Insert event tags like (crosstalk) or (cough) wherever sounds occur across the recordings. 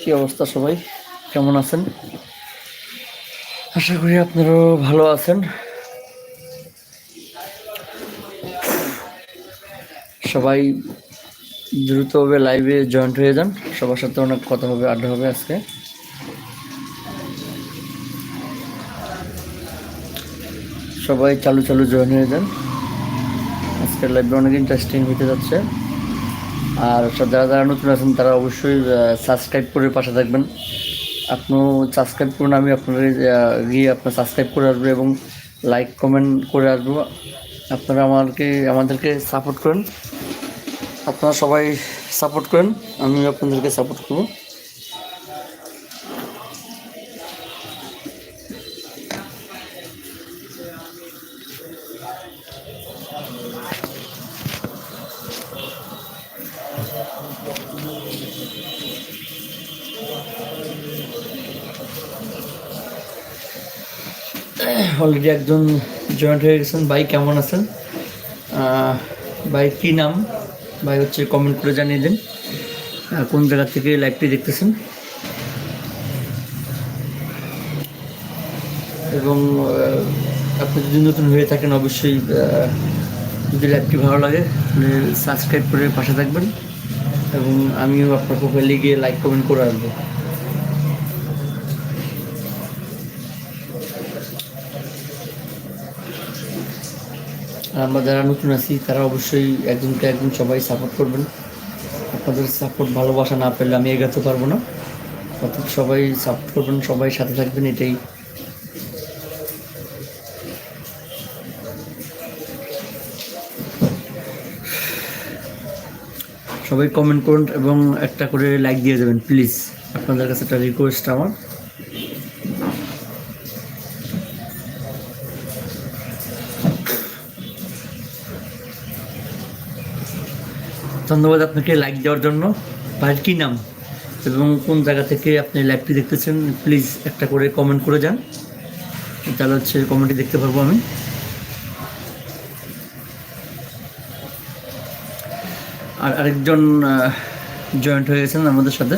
কি অবস্থা সবাই? কেমন আছেন? আশা করি আপনারাও ভালো আছেন। সবাই দ্রুতভাবে লাইভে জয়েন্ট হয়ে যান। সবার সাথে অনেক কথা হবে, আড্ডা হবে আজকে। সবাই চালু চালু জয়েন হয়ে যান। আজকের লাইভে অনেক ইন্টারেস্টিং হতে যাচ্ছে। আর যারা যারা নতুন আছেন, তারা অবশ্যই সাবস্ক্রাইব করে পাশে থাকবেন। আপনিও সাবস্ক্রাইব করুন, আমি আপনাদের গিয়ে আপনার সাবস্ক্রাইব করে আসব এবং লাইক কমেন্ট করে আসব। আপনারা আমাকে আমাদেরকে সাপোর্ট করেন। আপনারা সবাই সাপোর্ট করেন আমি আপনাদেরকে সাপোর্ট করব। (clears throat) অলরেডি একজন জয়েন্ট হয়ে গেছেন। ভাই, কেমন আছেন? ভাই, কী নাম? ভাই, হচ্ছে কমেন্ট করে জানিয়ে দিন। কোন জায়গা থেকে লাইভটি দেখতেছেন? এবং আপনি যদি নতুন হয়ে থাকেন, অবশ্যই যদি লাইভটি ভালো লাগে তাহলে সাবস্ক্রাইব করে পাশে থাকবেন। এবং আমিও আপনার প্রোফাইলে গিয়ে লাইক কমেন্ট করে আসব। আমরা যারা নতুন আছি, তারা অবশ্যই একজনকে একজন সবাই সাপোর্ট করবেন। আপনাদের সাপোর্ট ভালোবাসা না পেলে আমি এগাতে পারব না। অর্থাৎ সবাই সাপোর্ট করবেন, সবাই সাথে থাকবেন, এটাই। সবাই কমেন্ট করুন এবং একটা করে লাইক দিয়ে যাবেন প্লিজ আপনাদের কাছে একটা রিকোয়েস্ট আমার। ধন্যবাদ আপনাকে লাইক দেওয়ার জন্য। ভাইয়ের কী নাম? এবং কোন জায়গা থেকে আপনি লাইভটি দেখতেছেন? প্লিজ একটা করে কমেন্ট করে যান। তাহলে হচ্ছে কমেন্টটি দেখতে পারব আমি। আর আরেকজন জয়েন্ট হয়ে গেছেন আমাদের সাথে।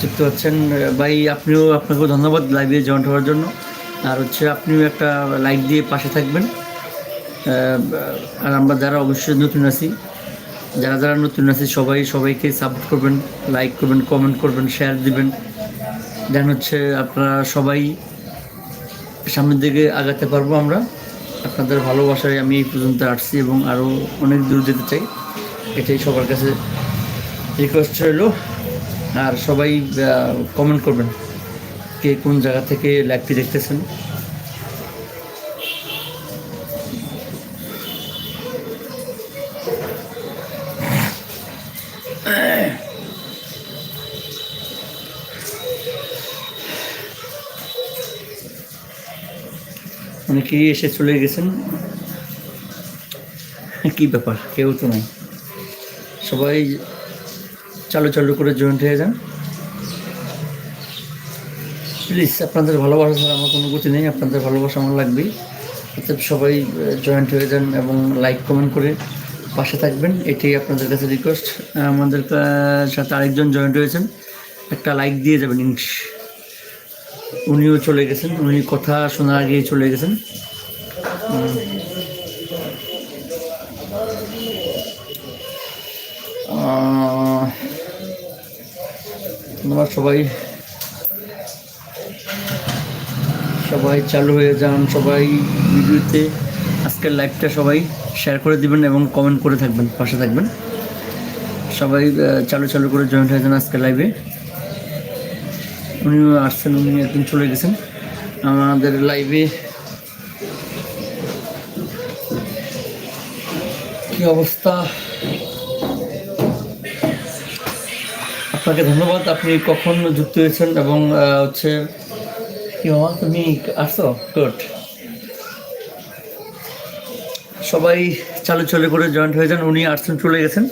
যুক্ত হচ্ছেন ভাই, আপনিও আপনাকেও ধন্যবাদ লাইভে জয়েন্ট হওয়ার জন্য। আর হচ্ছে আপনিও একটা লাইক দিয়ে পাশে থাকবেন। আর আমরা যারা অবশ্যই নতুন আছি যারা যারা নতুন আছে, সবাই, সবাইকে সাপোর্ট করবেন লাইক করবেন কমেন্ট করবেন শেয়ার দিবেন। দেন হচ্ছে আপনারা সবাই সামনের দিকে আগাতে পারব আমরা। আপনাদের ভালোবাসায় আমি এই পর্যন্ত আসছি এবং আরও অনেক দূর যেতে চাই। এটাই সবার কাছে রিকোয়েস্ট রইল। আর সবাই কমেন্ট করবেন। কে কোন জায়গা থেকে লাইভটি দেখতেছেন। অনেকেই এসে চলে গেছেন। কি ব্যাপার? কেউ তো নাই। সবাই চালু চালু করে জয়েন্ট হয়ে যান। প্লিজ আপনাদের ভালোবাসা আমার কোনো গতি নেই। আপনাদের ভালোবাসা আমার লাগবেই। অর্থাৎ সবাই জয়েন্ট হয়ে যান এবং লাইক কমেন্ট করে পাশে থাকবেন। এটাই আপনাদের কাছে রিকোয়েস্ট আমাদের সাথে আরেকজন জয়েন্ট হয়েছেন। একটা লাইক দিয়ে যাবেন, ইনশ উনিও চলে গেছেন। উনি কথা শোনার আগেই চলে গেছেন। ধন্যবাদ সবাই। সবাই চালু হয়ে যান, সবাই ভিডিওতে আজকের লাইভটা সবাই শেয়ার করে দিবেন এবং কমেন্ট করে থাকবেন, পাশে থাকবেন। সবাই চালু চালু করে জয়েন্ট হয়ে যান আজকের লাইভে উনিও আসছেন, উনি একদিন চলে গেছেন। আমাদের লাইভে কি অবস্থা? আপনাকে ধন্যবাদ, আপনি কখন যুক্ত হয়েছেন এবং হচ্ছে কি মামা, তুমি আসছো? গুড সবাই চালু চলে করে জয়েন্ট হয়ে যান, উনি আসছেন, চলে গেছেন।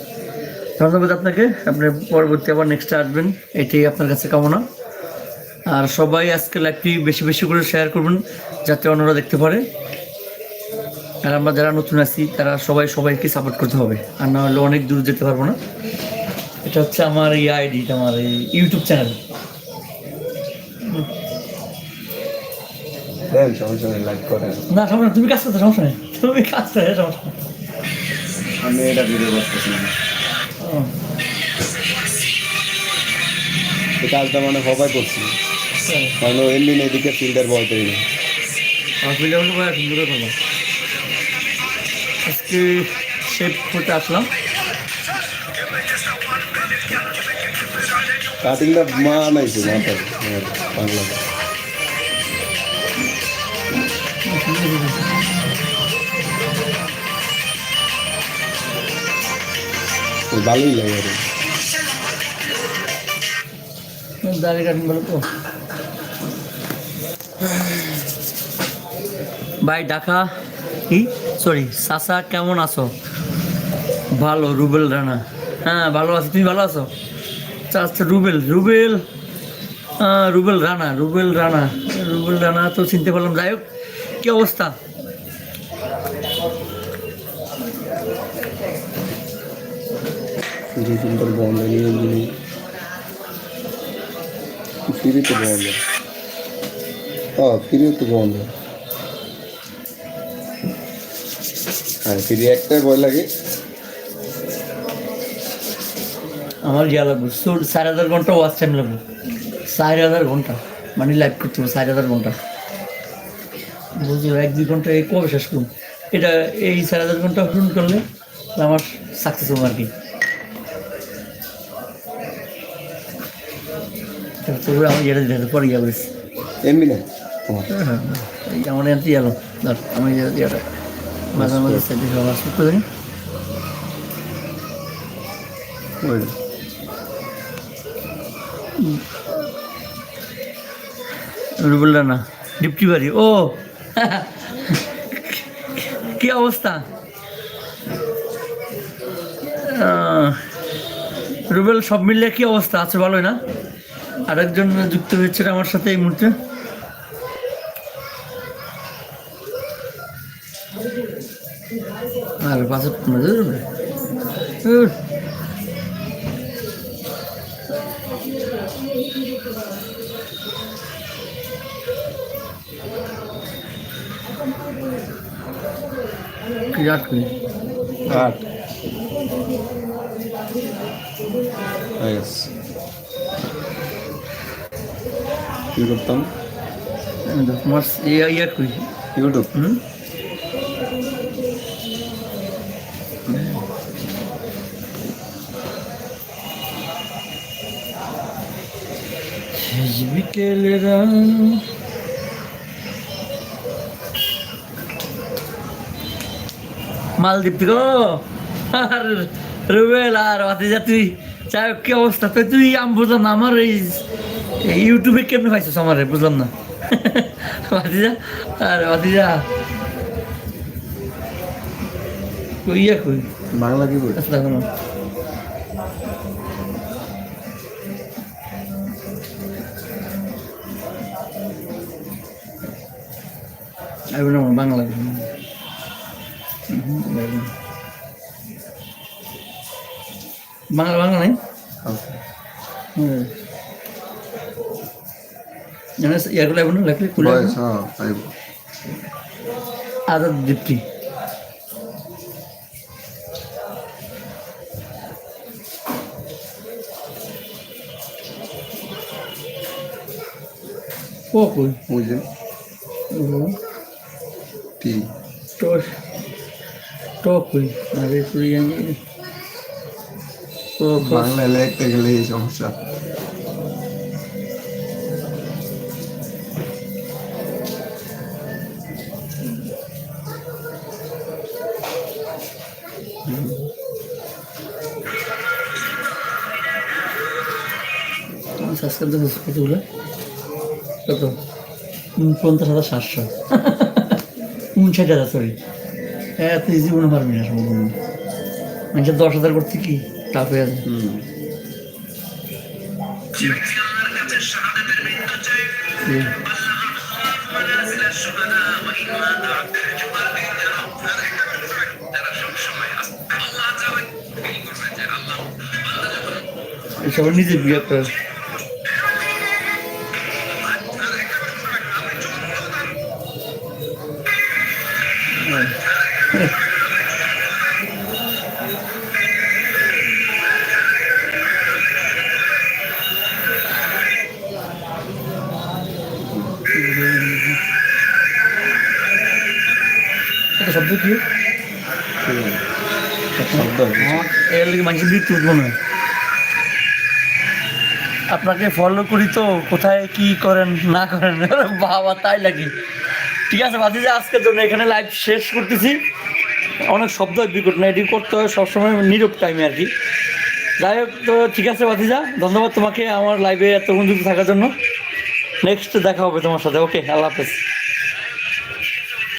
ধন্যবাদ আপনাকে, আপনি পরবর্তী আবার নেক্সটে আসবেন, এটাই আপনার কাছে কামনা। আর সবাই আজকে লাইভটি বেশি বেশি করে শেয়ার করবেন যাতে অন্যরা দেখতে পারে। আর আমরা যারা নতুন আছি তারা সবাই সবাইকে সাপোর্ট করতে হবে। আর না হলে অনেক দূর যেতে পারব না। এটা হচ্ছে আমার এই আইডি আমার এই ইউটিউব চ্যানেল না সমস্যা তুমি কাজ করতে সমস্যা নেই। তুমি কাজ সমস্যা আমি এটা ভিডিও করতেছি কাজটা মানে সবাই করছি। তাই। কারণ ও এমনি এদিকে ফিল্টার বল করি না আমার ভিডিও করব এখন দূরে করব আজকে শেপ করতে আসলাম কাটিংটা মা আনাইছে মাথায় বাংলা ভালোই লাগে আর দাড়ি কাটিং বলো তো ভাই ঢাকা? কি? সরি সাসা কেমন আছো? ভালো রুবেল রানা। হ্যাঁ ভালো আছো। তুমি ভালো আছো? আচ্ছা রুবেল রুবেল। আহ, রুবেল রানা রুবেল রানা। রুবেল রানা তো চিনতে পারলাম। যাই হোক কী অবস্থা? ফ্রি বন্ধ নিয়ে ফ্রি তো বন্ধ। হ্যাঁ ফ্রি তো বন্ধ। হ্যাঁ ফ্রি একটাই ভয় লাগে। আমার ইয়া লাগবে চোর চার হাজার ঘণ্টা ওয়াচ টাইম লাগবে। চার হাজার ঘণ্টা মানে লাইভ করতে হবে চার হাজার ঘণ্টা। বুঝলো এক দুই ঘণ্টা এই কবে শেষ করুন এটা এই চার হাজার ঘণ্টা পূরণ করলে আমার সাকসেস হবে আর কি। তারপরে আমার ইয়েটা দিতে পরে ইয়া এমনি না? আমার এনতে গেল ধর আমি ইয়ে- ইয়েটা মাঝে মাঝে সাইডে সবার করতে জানি ওই। রুবেল রানা ডিপটি বাড়ি। ও! কি অবস্থা? রুবেল সব মিলিয়ে কি অবস্থা? আছে ভালোই না। আরেকজন যুক্ত হয়েছে আমার সাথে এই মুহূর্তে। আর পাশে কি রাত করি আট. কি করতাম? তোমার ইয়া ইয়া ইউটিউব। হুম? শেষ বিকেলের মালদ্বীপ থেকে আর রুবেল আর ভাতিজা তুই চাই কি অবস্থা? তুই তুই আমি বুঝলাম না আমার এই ইউটিউবে কেমনে পাইছিস আমার বুঝলাম না? ভাতিজা আর ভাতিজা। কই ইয়া কই? বাংলা কি বই দেখো না বাংলা আসবে না। বাংলা বাংলা নাই ইয়ারগুলো আসবে না লাগলে খুলে আজাদ দীপ্তি কই ওই যে ও টি। টস টক কই আরে তুই আমি বাংলা লিখতে গেলে এই সমস্যা। সাবস্ক্রাইব দেখো কতগুলো? কত? পঞ্চাশ হাজার সাতশো। উনষাট হাজার সরি এত জীবনে পারবি না সম্পূর্ণ মানুষের দশ হাজার করতে কি? টাফ হয়ে আছে? নিজে বিয়ে করে আপনাকে ফলো করি তো, কোথায় কি করেন, না করেন, (laughs) বাবা, তাই লাগে ঠিক আছে বাদি যে আজকের জন্য এখানে লাইভ শেষ করতেছি। অনেক শব্দ বিকট না এটি করতে হয়, সবসময় নীরব টাইমে আর কি। যাই হোক, তো ঠিক আছে বাতিজা ধন্যবাদ তোমাকে আমার লাইভে এতক্ষণ যুক্ত থাকার জন্য। নেক্সট দেখা হবে তোমার সাথে ওকে আল্লাহ হাফেজ।